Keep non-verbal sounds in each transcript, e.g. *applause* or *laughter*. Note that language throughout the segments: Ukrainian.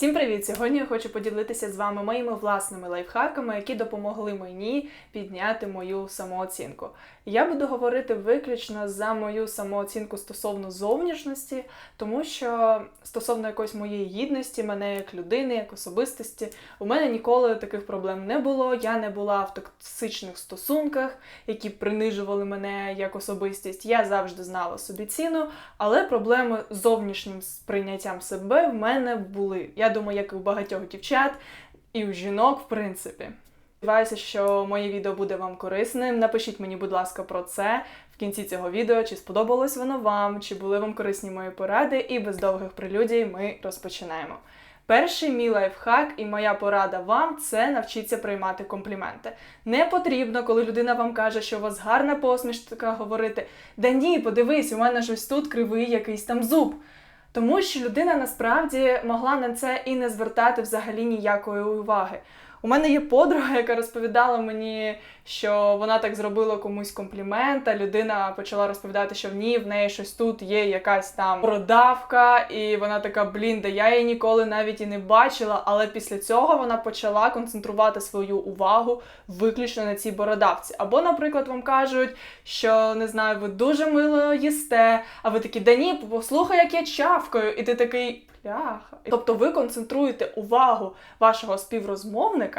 Всім привіт! Сьогодні я хочу поділитися з вами моїми власними лайфхаками, які допомогли мені підняти мою самооцінку. Я буду говорити виключно за мою самооцінку стосовно зовнішності, тому що стосовно якоїсь моєї гідності, мене як людини, як особистості, у мене ніколи таких проблем не було. Я не була в токсичних стосунках, які принижували мене як особистість. Я завжди знала собі ціну, але проблеми з зовнішнім сприйняттям себе в мене були. Я думаю, як і у багатьох дівчат, і у жінок, в принципі. Сподіваюся, що моє відео буде вам корисним. Напишіть мені, будь ласка, про це в кінці цього відео, чи сподобалось воно вам, чи були вам корисні мої поради, і без довгих прелюдій ми розпочинаємо. Перший мій лайфхак і моя порада вам це навчіться приймати компліменти. Не потрібно, коли людина вам каже, що у вас гарна посмішка, говорити Да ні, подивись, у мене ж ось тут кривий якийсь там зуб. Тому що людина насправді могла на це і не звертати взагалі ніякої уваги. У мене є подруга, яка розповідала мені, що вона так зробила комусь комплімент, а людина почала розповідати, що в ній в неї щось тут є якась там продавка, і вона така, блін, да я її ніколи навіть і не бачила. Але після цього вона почала концентрувати свою увагу виключно на цій бородавці. Або, наприклад, вам кажуть, що не знаю, ви дуже мило їсте, а ви такі, да ні, послухай, як я чавкаю, і ти такий. Пляха. Тобто ви концентруєте увагу вашого співрозмовника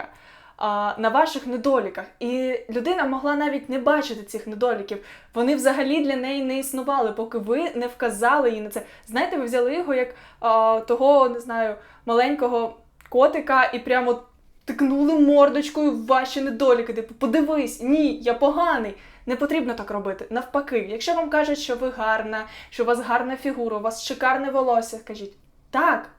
а, на ваших недоліках. І людина могла навіть не бачити цих недоліків. Вони взагалі для неї не існували, поки ви не вказали їй на це. Знаєте, ви взяли його як а, того, не знаю, маленького котика і прямо тикнули мордочкою в ваші недоліки. Типу, подивись, ні, я поганий. Не потрібно так робити. Навпаки, якщо вам кажуть, що ви гарна, що у вас гарна фігура, у вас шикарне волосся, скажіть. Так,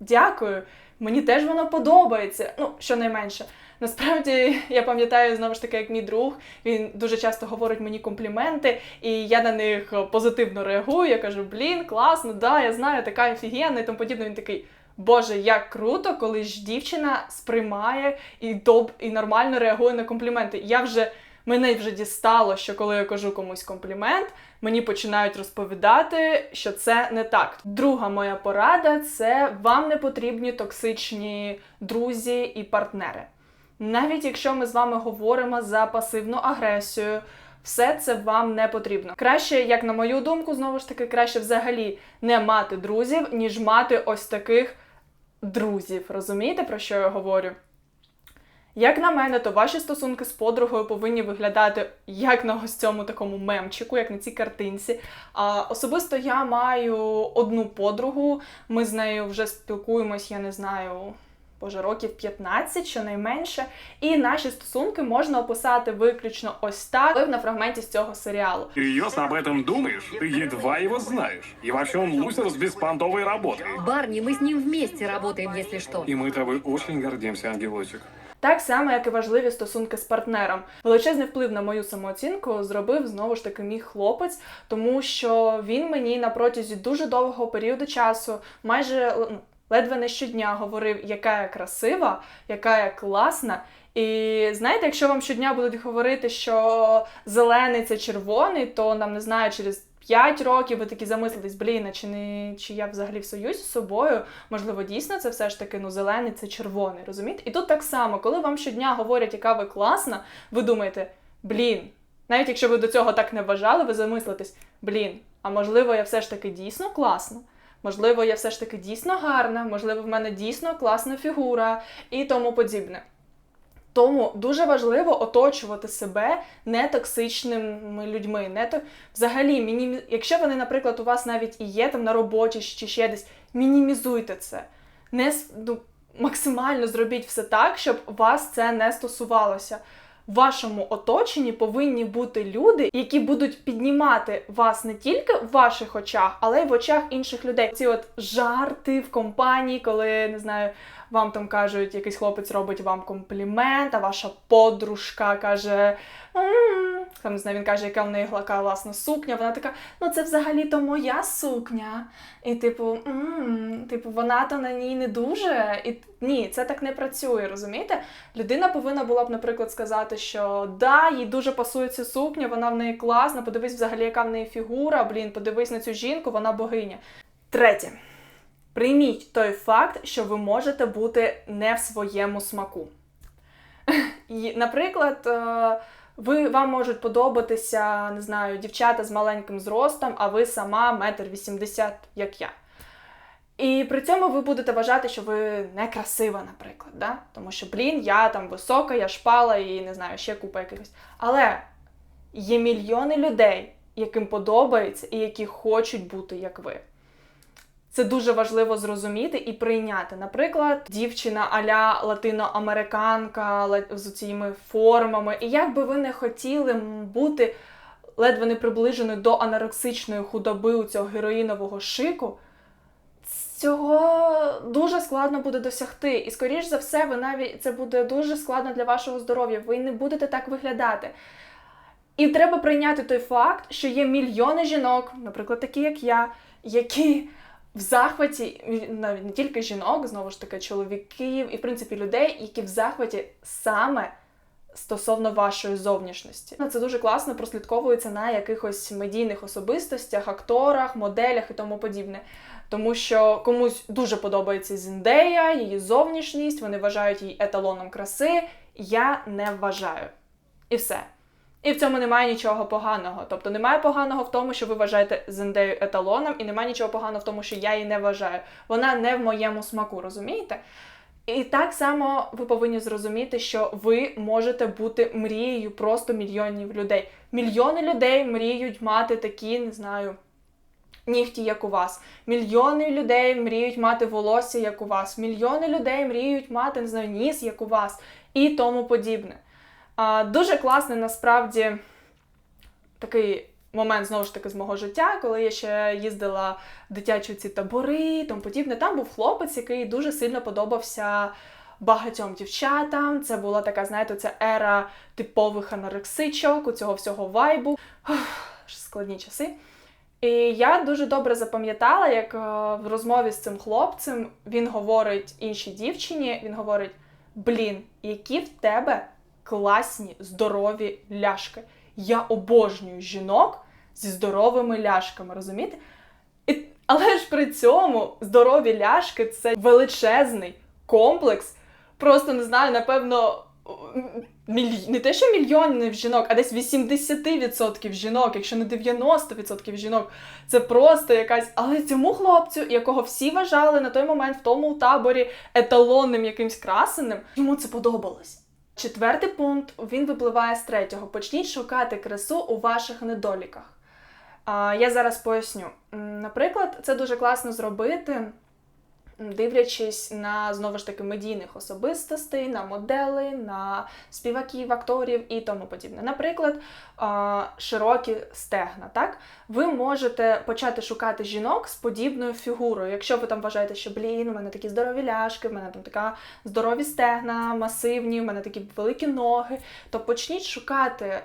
дякую. Мені теж воно подобається. Ну, щонайменше. Насправді, я пам'ятаю знову ж таки, як мій друг, він дуже часто говорить мені компліменти, і я на них позитивно реагую. Я кажу, блін, класно, да, я знаю, така офігенна і тому подібне. Він такий. Боже, як круто, коли ж дівчина сприймає і доб і нормально реагує на компліменти. Я вже мене вже дістало, що коли я кажу комусь комплімент, мені починають розповідати, що це не так. Друга моя порада це вам не потрібні токсичні друзі і партнери. Навіть якщо ми з вами говоримо за пасивну агресію. Все це вам не потрібно. Краще, як на мою думку, знову ж таки, краще взагалі не мати друзів, ніж мати ось таких друзів. Розумієте, про що я говорю? Як на мене, то ваші стосунки з подругою повинні виглядати як на ось цьому такому мемчику, як на цій картинці. А особисто я маю одну подругу, ми з нею вже спілкуємось, я не знаю. Боже, років 15, щонайменше, і наші стосунки можна описати виключно ось так на фрагменті з цього серіалу. Серьезно об этом думаешь? Ты едва его знаешь. И вообще он лузер с беспонтовой работой. Барни, мы с ним вместе работаем, если что. И мы тобой очень гордимся, ангелочек. Так само, як і важливі стосунки з партнером. Величезний вплив на мою самооцінку зробив знову ж таки мій хлопець, тому що він мені на протязі дуже довгого періоду часу, майже ну, ледве не щодня говорив, яка я красива, яка я класна. І знаєте, якщо вам щодня будуть говорити, що зелений це червоний, то нам не знаю, через 5 років ви такі замислитесь, блін, а чи не чи я взагалі в союзі з собою? Можливо, дійсно це все ж таки ну зелений це червоний, розумієте? І тут так само, коли вам щодня говорять, яка ви класна, ви думаєте, блін, навіть якщо ви до цього так не вважали, ви замислитесь, блін, а можливо, я все ж таки дійсно класна. Можливо, я все ж таки дійсно гарна, можливо, в мене дійсно класна фігура і тому подібне. Тому дуже важливо оточувати себе нетоксичними людьми. Не то... Взагалі, мінімі... якщо вони, наприклад, у вас навіть і є там на роботі чи ще десь, мінімізуйте це. Не ну, максимально зробіть все так, щоб вас це не стосувалося. В вашому оточенні повинні бути люди, які будуть піднімати вас не тільки в ваших очах, але й в очах інших людей. Ці от жарти в компанії, коли не знаю, вам там кажуть, якийсь хлопець робить вам комплімент, а ваша подружка каже. М-м-м", там не знаю, він каже, яка в неї класна сукня. Вона така, ну це взагалі-то моя сукня. І, типу, типу, вона то на ній не дуже. І ні, це так не працює, розумієте? Людина повинна була б, наприклад, сказати, що да, їй дуже пасує ця сукня, вона в неї класна, подивись взагалі, яка в неї фігура, блін, подивись на цю жінку, вона богиня. Третє. Прийміть той факт, що ви можете бути не в своєму смаку. І, наприклад, е, ви, вам можуть подобатися, не знаю, дівчата з маленьким зростом, а ви сама метр вісімдесят, як я. І при цьому ви будете вважати, що ви некрасива, наприклад, да? тому що, блін, я там висока, я шпала і не знаю, ще купа якихось. Але є мільйони людей, яким подобається і які хочуть бути як ви. Це дуже важливо зрозуміти і прийняти. Наприклад, дівчина аля латиноамериканка з цими формами. І як би ви не хотіли бути ледве не приближеною до анорексичної худоби у цього героїнового шику, цього дуже складно буде досягти. І, скоріш за все, ви навіть це буде дуже складно для вашого здоров'я. Ви не будете так виглядати. І треба прийняти той факт, що є мільйони жінок, наприклад, такі як я, які в захваті, навіть не тільки жінок, знову ж таки, чоловіків і, в принципі, людей, які в захваті саме стосовно вашої зовнішності. Це дуже класно прослідковується на якихось медійних особистостях, акторах, моделях і тому подібне. Тому що комусь дуже подобається Зіндея, її зовнішність, вони вважають її еталоном краси. Я не вважаю. І все. І в цьому немає нічого поганого. Тобто немає поганого в тому, що ви вважаєте Зендею еталоном, і немає нічого поганого в тому, що я її не вважаю. Вона не в моєму смаку, розумієте? І так само ви повинні зрозуміти, що ви можете бути мрією просто мільйонів людей. Мільйони людей мріють мати такі, не знаю, нігті, як у вас. Мільйони людей мріють мати волосся, як у вас. Мільйони людей мріють мати, не знаю, ніс, як у вас, і тому подібне. А, дуже класний насправді такий момент знову ж таки з мого життя, коли я ще їздила в дитячі ці табори тому подібне. Там був хлопець, який дуже сильно подобався багатьом дівчатам. Це була така, знаєте, ця ера типових анорексичок, у цього всього вайбу. Ух, Складні часи. І я дуже добре запам'ятала, як е, в розмові з цим хлопцем він говорить іншій дівчині, він говорить: блін, які в тебе класні, здорові ляшки. Я обожнюю жінок зі здоровими ляшками, розумієте? І, але ж при цьому здорові ляшки це величезний комплекс. Просто не знаю, напевно, міль... не те, що мільйонів жінок, а десь 80% жінок, якщо не 90% жінок. Це просто якась. Але цьому хлопцю, якого всі вважали на той момент в тому таборі еталонним якимсь красеним, йому це подобалось. Четвертий пункт він випливає з третього. Почніть шукати красу у ваших недоліках. Я зараз поясню. Наприклад, це дуже класно зробити, дивлячись на знову ж таки медійних особистостей, на модели, на співаків, акторів і тому подібне. Наприклад, широкі стегна. Так? Ви можете почати шукати жінок з подібною фігурою. Якщо ви там вважаєте, що блін, у мене такі здорові ляшки, в мене там така здорові стегна, масивні, в мене такі великі ноги, то почніть шукати.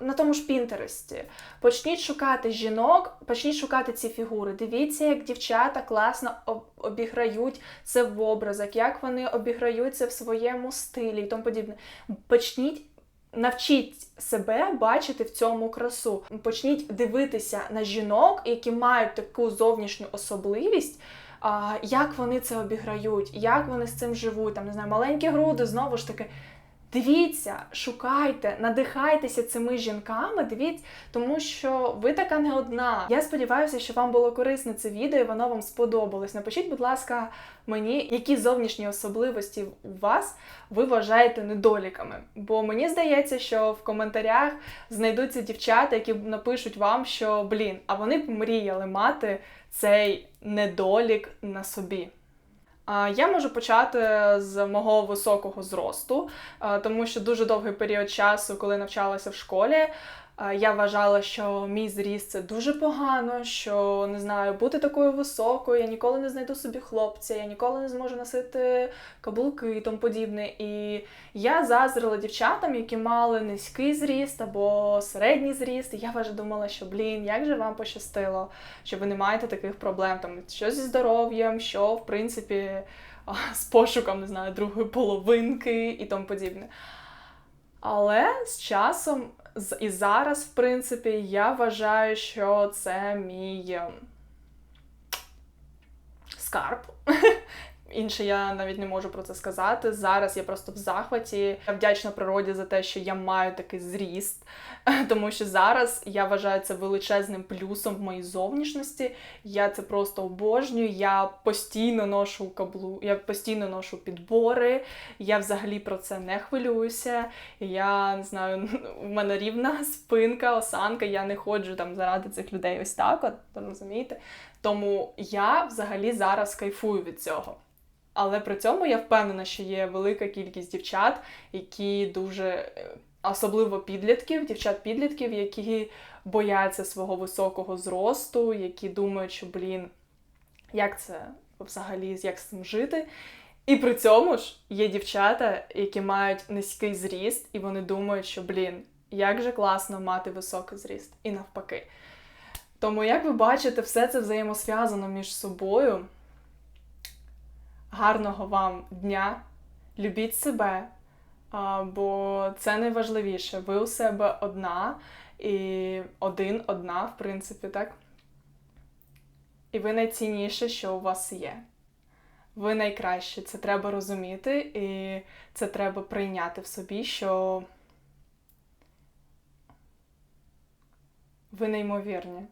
На тому ж Пінтересті. Почніть шукати жінок, почніть шукати ці фігури. Дивіться, як дівчата класно обіграють це в образах, як вони обіграють це в своєму стилі і тому подібне. Почніть Навчіть себе бачити в цьому красу. Почніть дивитися на жінок, які мають таку зовнішню особливість. Як вони це обіграють, як вони з цим живуть, там не знаю, маленькі груди, знову ж таки. Дивіться, шукайте, надихайтеся цими жінками, дивіться, тому що ви така не одна. Я сподіваюся, що вам було корисне це відео і воно вам сподобалось. Напишіть, будь ласка, мені, які зовнішні особливості у вас ви вважаєте недоліками. Бо мені здається, що в коментарях знайдуться дівчата, які напишуть вам, що блін, а вони б мріяли мати цей недолік на собі. Я можу почати з мого високого зросту, тому що дуже довгий період часу, коли навчалася в школі, я вважала, що мій зріст це дуже погано, що не знаю, бути такою високою, я ніколи не знайду собі хлопця, я ніколи не зможу носити каблуки і тому подібне. І я заздрила дівчатам, які мали низький зріст або середній зріст. І я вже думала, що блін, як же вам пощастило, що ви не маєте таких проблем, там що зі здоров'ям, що в принципі з пошуком, не знаю, другої половинки і тому подібне. Але з часом і зараз, в принципі, я вважаю, що це мій ем, скарб. Інше я навіть не можу про це сказати. Зараз я просто в захваті. Я вдячна природі за те, що я маю такий зріст, *laughs* тому що зараз я вважаю це величезним плюсом в моїй зовнішності. Я це просто обожнюю. Я постійно ношу каблу, я постійно ношу підбори. Я взагалі про це не хвилююся. Я не знаю, *laughs* в мене рівна спинка, осанка. Я не ходжу там заради цих людей ось так, от розумієте. Тому я взагалі зараз кайфую від цього. Але при цьому я впевнена, що є велика кількість дівчат, які дуже, е, особливо підлітків, дівчат-підлітків, які бояться свого високого зросту, які думають, що блін, як це взагалі, як з цим жити. І при цьому ж є дівчата, які мають низький зріст, і вони думають, що блін, як же класно мати високий зріст, і навпаки. Тому, як ви бачите, все це взаємосв'язано між собою. Гарного вам дня, любіть себе, бо це найважливіше. Ви у себе одна і один, одна, в принципі, так? І ви найцінніше, що у вас є. Ви найкраще. Це треба розуміти, і це треба прийняти в собі, що ви неймовірні.